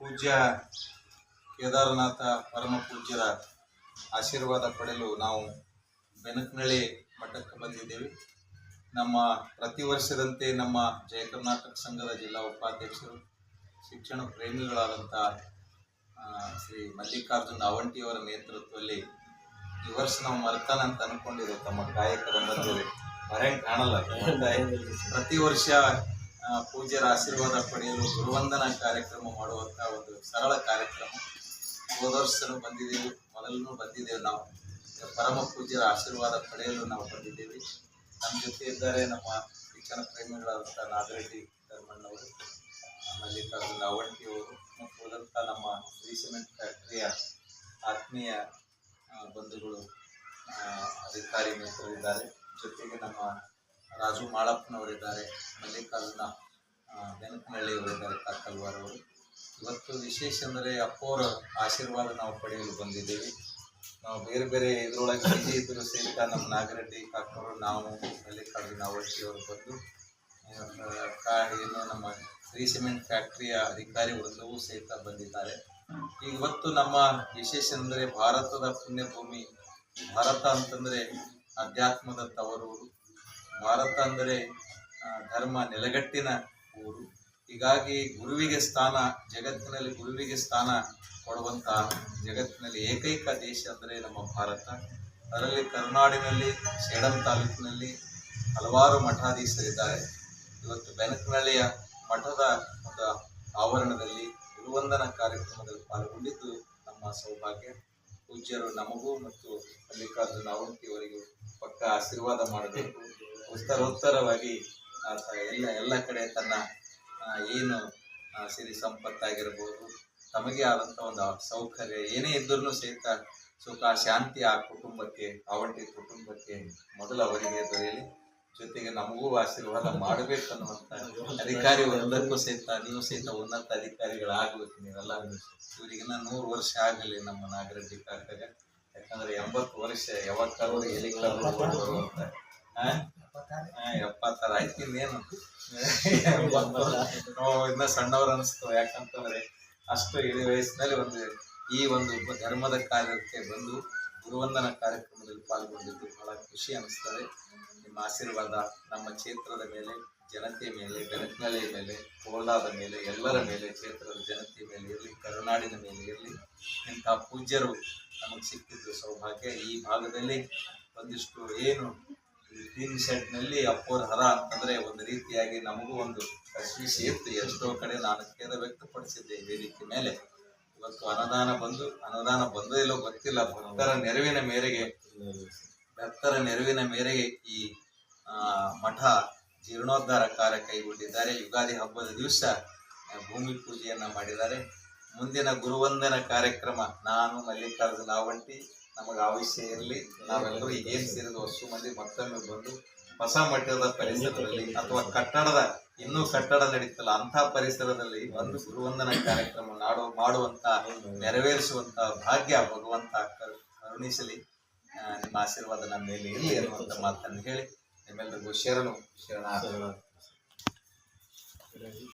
ಪೂಜ್ಯ ಕೇದಾರನಾಥ ಪರಮ ಪೂಜ್ಯರ ಆಶೀರ್ವಾದ ಪಡೆಯಲು ನಾವು ಬೆನಕನಳ್ಳಿ ಮಠಕ್ಕೆ ಬಂದಿದ್ದೇವೆ. ನಮ್ಮ ಪ್ರತಿ ವರ್ಷದಂತೆ ನಮ್ಮ ಜಯ ಕರ್ನಾಟಕ ಸಂಘದ ಜಿಲ್ಲಾ ಉಪಾಧ್ಯಕ್ಷರು, ಶಿಕ್ಷಣ ಪ್ರೇಮಿಗಳಾದಂಥ ಶ್ರೀ ಮಲ್ಲಿಕಾರ್ಜುನ್ ಅವಂಟಿಯವರ ನೇತೃತ್ವದಲ್ಲಿ ಈ ವರ್ಷ ನಾವು ಮರ್ತಾನ ಅಂತ ಅನ್ಕೊಂಡಿದ್ದೇವೆ. ತಮ್ಮ ಕಾಯಕದ ಮಧ್ಯದಲ್ಲಿ. ಹೊರಗೆ ಕಾಣಲ್ಲ. ಪ್ರತಿ ವರ್ಷ ಪೂಜ್ಯರ ಆಶೀರ್ವಾದ ಪಡೆಯಲು ಗುರುವಂದನಾ ಕಾರ್ಯಕ್ರಮ ಮಾಡುವಂತಹ ಒಂದು ಸರಳ ಕಾರ್ಯಕ್ರಮ. ಹೋದ ವರ್ಷನೂ ಬಂದಿದ್ದೇವೆ. ಮೊದಲೂ ಬಂದಿದ್ದೇವೆ ನಾವು. ಪರಮ ಪೂಜ್ಯರ ಆಶೀರ್ವಾದ ಪಡೆಯಲು ನಾವು ಬಂದಿದ್ದೇವೆ. ನಮ್ಮ ಜೊತೆ ಇದ್ದಾರೆ ನಮ್ಮ ಶಿಕ್ಷಣ ಪ್ರೇಮಿಗಳಾದಂಥ ನಾಗರೆಡ್ಡಿ ಧರ್ಮಣ್ಣವರು ಮಲ್ಲಿಕಾರ್ಜುನ ಅವಂಟಿ ಅವರು, ಮತ್ತು ಉಳಿದಂಥ ನಮ್ಮ ಶ್ರೀ ಸಿಮೆಂಟ್ ಫ್ಯಾಕ್ಟ್ರಿಯ ಆತ್ಮೀಯ ಬಂಧುಗಳು ಅಧಿಕಾರಿ ಮಿತ್ರರಿದ್ದಾರೆ. ಜೊತೆಗೆ ನಮ್ಮ ರಾಜು ಮಾಳಪ್ಪನವರಿದ್ದಾರೆ, ಮಲ್ಲಿಕಾರ್ಜುನ ಬೆನಕನಹಳ್ಳಿಯವರಿದ್ದಾರೆ, ಕಾಕಲ್ವಾರ್ ಅವರು. ಇವತ್ತು ವಿಶೇಷ ಅಂದರೆ ಅಪ್ಪೋರ ಆಶೀರ್ವಾದ ನಾವು ಪಡೆಯಲು ಬಂದಿದ್ದೀವಿ. ನಾವು ಬೇರೆ ಬೇರೆ ಇದರೊಳಗೆ ಬಿಜಿ ಇದ್ರು ಸಹಿತ ನಮ್ಮ ನಾಗರೆಡ್ಡಿ ಕಾಕರು ನಾವು ಮಲ್ಲಿಕಾರ್ಜುನ ಅವಟ್ಟಿ ಅವರು ಬಂದು ಕಾ, ಏನು ನಮ್ಮ ಶ್ರೀ ಸಿಮೆಂಟ್ ಫ್ಯಾಕ್ಟ್ರಿಯ ಅಧಿಕಾರಿ ವೃಂದವೂ ಸಹಿತ ಬಂದಿದ್ದಾರೆ. ಇವತ್ತು ನಮ್ಮ ವಿಶೇಷ ಅಂದರೆ ಭಾರತದ ಪುಣ್ಯಭೂಮಿ, ಭಾರತ ಅಂತಂದರೆ ಅಧ್ಯಾತ್ಮದ ತವರೂರು ಭಾರತ ಅಂದರೆ ಧರ್ಮ ನೆಲೆಗಟ್ಟಿನ ಊರು. ಹೀಗಾಗಿ ಗುರುವಿಗೆ ಸ್ಥಾನ, ಜಗತ್ತಿನಲ್ಲಿ ಗುರುವಿಗೆ ಸ್ಥಾನ ಕೊಡುವಂತಹ ಜಗತ್ತಿನಲ್ಲಿ ಏಕೈಕ ದೇಶ ಅಂದರೆ ನಮ್ಮ ಭಾರತ. ಅದರಲ್ಲಿ ಕರ್ನಾಡಿನಲ್ಲಿ, ಸೇಡಂ ತಾಲೂಕಿನಲ್ಲಿ ಹಲವಾರು ಮಠಾಧೀಶರಿದ್ದಾರೆ ಇವತ್ತು ಬೆನಕನಹಳ್ಳಿಯ ಮಠದ ಒಂದು ಆವರಣದಲ್ಲಿ ಗುರುವಂದನ ಕಾರ್ಯಕ್ರಮದಲ್ಲಿ ಪಾಲ್ಗೊಂಡಿದ್ದು ನಮ್ಮ ಸೌಭಾಗ್ಯ. ಪೂಜ್ಯರು ನಮಗೂ ಮತ್ತು ಮಲ್ಲಿಕಾರ್ಜುನ ಅವಂತಿಯವರಿಗೂ ಪಕ್ಕ ಆಶೀರ್ವಾದ ಮಾಡಬೇಕು. ಉತ್ತರೋತ್ತರವಾಗಿ ಆತ ಎಲ್ಲ ಎಲ್ಲ ಕಡೆ ತನ್ನ ಏನು ಸಿರಿ ಸಂಪತ್ತಾಗಿರ್ಬೋದು ತಮಗೆ ಆದಂಥ ಒಂದು ಸೌಕರ್ಯ ಏನೇ ಇದ್ರೂ ಸಹಿತ ಸುಖ ಶಾಂತಿ ಆ ಕುಟುಂಬಕ್ಕೆ ಅವಂಟಿ ಕುಟುಂಬಕ್ಕೆ ಮೊದಲು ಅವರಿಗೆ ದೊರೆಯಲಿ. ಜೊತೆಗೆ ನಮಗೂ ಆಶೀರ್ವಾದ ಮಾಡಬೇಕು ಅನ್ನುವಂಥ ಅಧಿಕಾರಿ ಒಂದಕ್ಕೂ ಸಹಿತ ನೀವು ಸಹಿತ ಉನ್ನತ ಅಧಿಕಾರಿಗಳಾಗಬೇಕು ನೀವೆಲ್ಲ ಇವರಿಗಿನ್ನ ನೂರು ವರ್ಷ ಆಗಲಿ ನಮ್ಮ ನಾಗರೆಡ್ಡಿ ಕಾಕಾಗ ಯಾಕಂದ್ರೆ ಎಂಬತ್ತು ವರ್ಷ ಯಾವತ್ತಾರು ಎಲ್ಲಿ ಆ? ಆ, ಆಯ್ತು, ಇನ್ನೇನು? ಇನ್ನ ಸಣ್ಣವ್ರು ಅನಿಸ್ತು, ಯಾಕಂತಂದ್ರೆ ಅಷ್ಟು ಇಳಿ ವಯಸ್ಸಿನಲ್ಲಿ ಒಂದು ಈ ಒಂದು ಧರ್ಮದ ಕಾರ್ಯಕ್ಕೆ ಬಂದು ಗುರುವಂದನ ಕಾರ್ಯಕ್ರಮದಲ್ಲಿ ಪಾಲ್ಗೊಂಡಿದ್ದು ಬಹಳ ಖುಷಿ ಅನಿಸ್ತದೆ. ನಿಮ್ಮ ಆಶೀರ್ವಾದ ನಮ್ಮ ಕ್ಷೇತ್ರದ ಮೇಲೆ ಜನತೆಯ ಮೇಲೆ ಬೆಳಕಿನಲೆಯ ಮೇಲೆ, ಕೋಲಾದ ಮೇಲೆ, ಎಲ್ಲರ ಮೇಲೆ, ಕ್ಷೇತ್ರದ ಜನತೆಯ ಮೇಲೆ ಇರಲಿ, ಕರುನಾಡಿನ ಮೇಲೆ ಇರಲಿ, ಇಂಥ ಪೂಜ್ಯರು ನಮಗೆ ಸಿಕ್ಕಿದ್ದು ಸೌಭಾಗ್ಯ. ಈ ಭಾಗದಲ್ಲಿ ಒಂದಿಷ್ಟು ಏನು ಈ ಟೀನ್ ಶೆಡ್ನಲ್ಲಿ ಅಪ್ಪೋರ್ ಹರ ಅಂತಂದ್ರೆ ಒಂದು ರೀತಿಯಾಗಿ ನಮಗೂ ಒಂದು ಕಸ್ವಿ ಇತ್ತು ಎಷ್ಟೋ ಕಡೆ ನಾನು ಖೇದ ವ್ಯಕ್ತಪಡಿಸಿದ್ದೆ ವೇದಿಕೆ ಮೇಲೆ. ಇವತ್ತು ಅನುದಾನ ಬಂದು, ಅನುದಾನ ಇಲ್ಲೋ ಗೊತ್ತಿಲ್ಲ, ಭಕ್ತರ ನೆರವಿನ ಮೇರೆಗೆ, ಭಕ್ತರ ನೆರವಿನ ಮೇರೆಗೆ ಈ ಮಠ ಜೀರ್ಣೋದ್ಧಾರ ಕಾರ್ಯ ಕೈಗೊಂಡಿದ್ದಾರೆ. ಯುಗಾದಿ ಹಬ್ಬದ ದಿವಸ ಭೂಮಿ ಪೂಜೆಯನ್ನು ಮಾಡಿದ್ದಾರೆ. ಮುಂದಿನ ಗುರುವಂದನ ಕಾರ್ಯಕ್ರಮ ನಾನು ಮಲ್ಲಿಕಾರ್ಜುನ ಅವಂಟಿ ನಮಗೆ ಆವಶ್ಯ ಇರಲಿ ನಾವೆಲ್ಲರೂ ಏನು ಸೇರಿದ ಅಷ್ಟು ಮಂದಿ ಮತ್ತೊಮ್ಮೆ ಬಂದು ಹೊಸ ಮಟ್ಟದ ಪರಿಸರದಲ್ಲಿ ಅಥವಾ ಕಟ್ಟಡದ, ಇನ್ನೂ ಕಟ್ಟಡ ನಡೀತಲ್ಲ ಅಂತ ಪರಿಸರದಲ್ಲಿ ಬಂದು ಗುರುವಂದನ ಕಾರ್ಯಕ್ರಮ ನಾಡು ಮಾಡುವಂತ ನೆರವೇರಿಸುವಂತ ಭಾಗ್ಯ ಭಗವಂತ ಕರು- ಕರುಣಿಸಲಿ. ನಿಮ್ಮ ಆಶೀರ್ವಾದ ನಮ್ಮ ಮೇಲೆ ಇರಲಿ ಅನ್ನುವಂಥ ಮಾತನ್ನು ಹೇಳಿ ನಿಮ್ಮೆಲ್ಲರಿಗೂ ಶರಣು ಶರಣ